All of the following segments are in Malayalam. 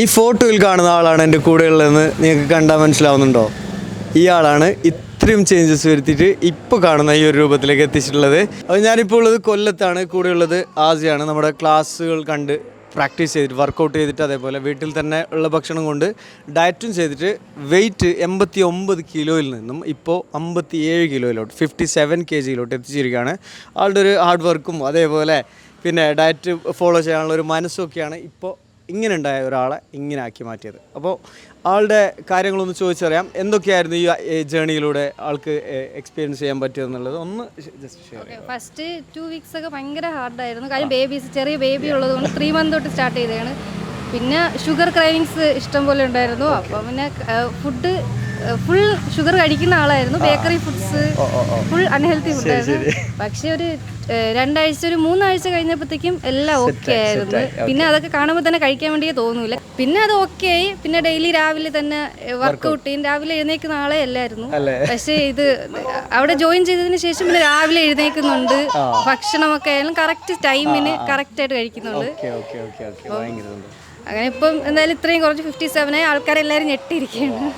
ഈ ഫോട്ടോയിൽ കാണുന്ന ആളാണ് എന്റെ കൂടെയുള്ളതെന്ന് നിങ്ങൾക്ക് കണ്ടാൽ മനസ്സിലാവുന്നുണ്ടോ? ഈ ആളാണ് ഇത്രയും ചേഞ്ചസ് വരുത്തിയിട്ട് ഇപ്പോൾ കാണുന്ന ഈ ഒരു രൂപത്തിലേക്ക് എത്തിച്ചിട്ടുള്ളത്. അപ്പോൾ ഞാനിപ്പോൾ ഉള്ളത് കൊല്ലത്താണ് കൂടെയുള്ളത് ആസിയാണ്. നമ്മുടെ ക്ലാസ്സുകൾ കണ്ട് പ്രാക്ടീസ് ചെയ്തിട്ട് വർക്കൗട്ട് ചെയ്തിട്ട് അതേപോലെ വീട്ടിൽ തന്നെ ഉള്ള ഭക്ഷണം കൊണ്ട് ഡയറ്റും ചെയ്തിട്ട് വെയിറ്റ് എൺപത്തി ഒമ്പത് കിലോയിൽ നിന്നും ഇപ്പോൾ അമ്പത്തി ഏഴ് കിലോയിലോട്ട് ഫിഫ്റ്റി സെവൻ കെ ജിയിലോട്ട് എത്തിച്ചിരിക്കുകയാണ്. ആളുടെ ഒരു ഹാർഡ് വർക്കും അതേപോലെ പിന്നെ ഡയറ്റ് ഫോളോ ചെയ്യാനുള്ള ഒരു മനസ്സൊക്കെയാണ് ഇപ്പോൾ ഇങ്ങനെ ഉണ്ടായ ഒരാളെ ഇങ്ങനെ ആക്കി മാറ്റിയത്. അപ്പോൾ ആളുടെ കാര്യങ്ങളൊന്ന് ചോദിച്ചറിയാം. എന്തൊക്കെയായിരുന്നു ഈ ജേണിയിലൂടെ ആൾക്ക് എക്സ്പീരിയൻസ് ചെയ്യാൻ പറ്റിയതെന്നുള്ളത് ഒന്ന് just share first two weeks ഒക്കെ ഭയങ്കര ഹാർഡായിരുന്നു കാര്യം ബേബീസ് ചെറിയ ബേബി ഉള്ളതുകൊണ്ട് ത്രീ മന്ത് തൊട്ട് സ്റ്റാർട്ട് ചെയ്തതാണ്. പിന്നെ ഷുഗർ ക്രൈവിങ്സ് ഇഷ്ടം പോലെ ഉണ്ടായിരുന്നു. അപ്പോൾ പിന്നെ ഫുഡ് ഫുൾ ഷുഗർ കഴിക്കുന്ന ആളായിരുന്നു. ബേക്കറി ഫുഡ്സ് ഫുൾ അൺഹെൽത്തി ഫുഡായിരുന്നു പക്ഷെ ഒരു രണ്ടാഴ്ച ഒരു മൂന്നാഴ്ച കഴിഞ്ഞപ്പോഴത്തേക്കും എല്ലാം ഓക്കെ ആയിരുന്നു. പിന്നെ അതൊക്കെ കാണുമ്പോൾ തന്നെ കഴിക്കാൻ വേണ്ടിയേ തോന്നൂല. പിന്നെ അത് ഓക്കെ ആയി. പിന്നെ ഡെയിലി രാവിലെ തന്നെ വർക്കൗട്ട് ചെയ്യും. രാവിലെ എഴുന്നേക്കുന്ന ആളെ അല്ലായിരുന്നു. പക്ഷെ ഇത് അവിടെ ജോയിൻ ചെയ്തതിന് ശേഷം പിന്നെ രാവിലെ എഴുന്നേക്കുന്നുണ്ട് ഭക്ഷണമൊക്കെ ആയാലും കറക്റ്റ് ടൈമിന് കറക്റ്റ് ആയിട്ട് കഴിക്കുന്നുണ്ട്. അങ്ങനെ ഇപ്പം എന്തായാലും ഇത്രയും കുറച്ച് ഫിഫ്റ്റി സെവനായി ആൾക്കാരെല്ലാവരും ഞെട്ടിയിരിക്കുകയാണ്.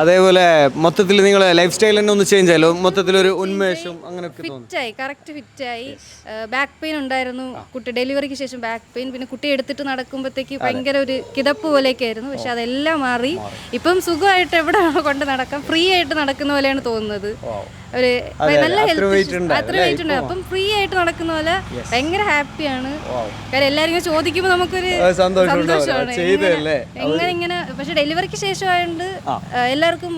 അതേപോലെ മൊത്തത്തിൽ നിങ്ങൾ ലൈഫ് സ്റ്റൈൽ തന്നെ ഒന്ന് ചേഞ്ച് ആയാലോ മൊത്തത്തിൽ ഒരു ഉന്മേഷം അങ്ങനെയൊക്കെ തോന്നുന്നു. ഫിറ്റായി കറക്റ്റ് ഫിറ്റായി ബാക്ക് പെയിൻ ഉണ്ടായിരുന്നു. കുട്ടി ഡെലിവറിക്ക് ശേഷം ബാക്ക് പെയിൻ പിന്നെ കുട്ടി എടുത്തിട്ട് നടക്കുമ്പോഴത്തേക്ക് ഭയങ്കര ഒരു കിതപ്പ് പോലെയൊക്കെ ആയിരുന്നു പക്ഷെ അതെല്ലാം മാറി. ഇപ്പം സുഖമായിട്ട് എവിടെ കൊണ്ട് നടക്കാം. ഫ്രീ ആയിട്ട് നടക്കുന്ന പോലെയാണ് തോന്നുന്നത്. ഒരു നല്ല അത്ര ഹെൽത്ത് weight ഉണ്ടായിരുന്നു അത്ര വെയിറ്റ് ഉണ്ട്. അപ്പം ഫ്രീ ആയിട്ട് നടക്കുന്ന പോലെ ഭയങ്കര ഹാപ്പിയാണ് കാര്യം എല്ലാവരും ഇങ്ങനെ ചോദിക്കുമ്പോൾ നമുക്കൊരു അത് സന്തോഷം ഉണ്ടാവും. സന്തോഷമാണ് ചെയ്തതല്ലേ? എങ്ങനെ- ഇങ്ങനെ പക്ഷെ ഡെലിവറിക്ക് ശേഷം ആയതുകൊണ്ട് എല്ലാവർക്കും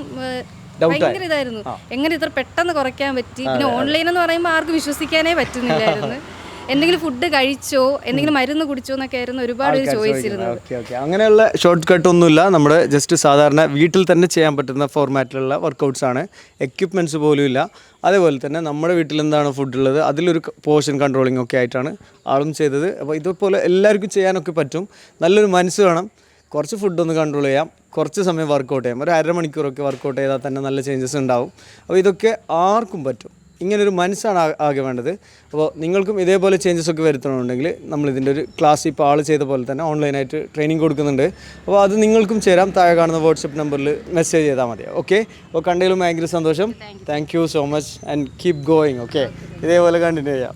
ഭയങ്കര ഇതായിരുന്നു. എങ്ങനെ ഇത്ര പെട്ടെന്ന് കുറയ്ക്കാൻ പറ്റി? പിന്നെ ഓൺലൈൻ എന്ന് പറയുമ്പോൾ ആർക്കും വിശ്വസിക്കാനേ പറ്റുന്നില്ലായിരുന്നു. എന്തെങ്കിലും ഫുഡ് കഴിച്ചോ എന്തെങ്കിലും മരുന്ന് കുടിച്ചോ എന്നൊക്കെ ആയിരുന്നു ഒരുപാട് പേര് ചോദിച്ചിരുന്നത്. അങ്ങനെയുള്ള ഷോർട്ട് കട്ട് ഒന്നുമില്ല. നമ്മുടെ ജസ്റ്റ് സാധാരണ വീട്ടിൽ തന്നെ ചെയ്യാൻ പറ്റുന്ന ഫോർമാറ്റിലുള്ള വർക്കൗട്ട്സ് ആണ്. എക്യുപ്മെന്റ്സ് പോലും ഇല്ല. അതേപോലെ തന്നെ നമ്മുടെ വീട്ടിൽ എന്താണ് ഫുഡ് ഉള്ളത്? അതിലൊരു പോർഷൻ കൺട്രോളിംഗ് ഒക്കെ ആയിട്ടാണ് ആളും ചെയ്തത്. അപ്പോൾ ഇതുപോലെ എല്ലാവർക്കും ചെയ്യാനൊക്കെ പറ്റും. നല്ലൊരു മനസ്സ് വേണം. കുറച്ച് ഫുഡ് ഒന്ന് കൺട്രോൾ ചെയ്യാം. കുറച്ച് സമയം വർക്കൗട്ട് ചെയ്യാം. ഒരു അരമണിക്കൂറൊക്കെ വർക്കൗട്ട് ചെയ്താൽ തന്നെ നല്ല ചേഞ്ചസ് ഉണ്ടാവും. അപ്പോൾ ഇതൊക്കെ ആർക്കും പറ്റും. ഇങ്ങനൊരു മനസ്സാണ് ആകെ വേണ്ടത്. അപ്പോൾ നിങ്ങൾക്കും ഇതേപോലെ ചേഞ്ചസ് ഒക്കെ വരുത്തണമെന്നുണ്ടെങ്കിൽ നമ്മൾ ഇതിന്റെ ഒരു ക്ലാസ് ഇപ്പോൾ ആൾ ചെയ്ത പോലെ തന്നെ ഓൺലൈനായിട്ട് ട്രെയിനിങ് കൊടുക്കുന്നുണ്ട്. അപ്പോൾ അത് നിങ്ങൾക്കും ചേരാം. താഴെ കാണുന്ന വാട്സപ്പ് നമ്പറിൽ മെസ്സേജ് ചെയ്താൽ മതി. ഓക്കെ അപ്പോൾ കണ്ടതിലും ഭയങ്കര സന്തോഷം. Thank you so much and keep going okay ഇതേപോലെ കണ്ടിന്യൂ ചെയ്യാം.